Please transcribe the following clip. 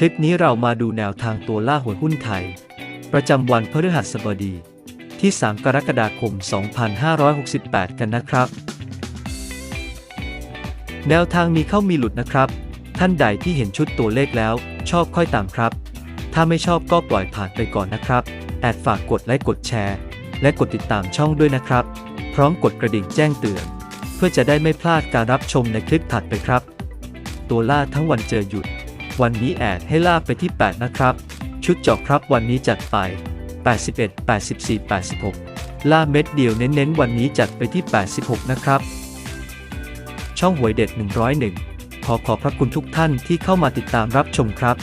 คลิปนี้เรามาดูแนวทางตัวล่าหวยหุ้นไทย ประจำวันพฤหัสบดี ที่ 3 กรกฎาคม 2568 กันนะครับ แนวทางมีเข้ามีหลุดนะครับ ท่านใดที่เห็นชุดตัวเลขแล้ว ชอบค่อยตามครับ ถ้าไม่ชอบก็ปล่อยผ่านไปก่อนนะครับ แอดฝากกดไลค์กดแชร์ และกดติดตามช่องด้วยนะครับ พร้อมกดกระดิ่งแจ้งเตือน เพื่อจะได้ไม่พลาดการรับชมในคลิปถัดไปครับ ตัวล่าทั้งวันเจอหยุด วันนี้แอดให้ลาบไปที่ 8 นะครับ ชุดเจาะครับวันนี้จัดไป 81 84 86 ล่าเม็ดเดียวเน้นๆ วันนี้จัดไปที่ 86 นะครับ ช่องหวยเด็ด 101 ขอขอบพระคุณทุกท่านที่เข้ามาติดตามรับชมครับ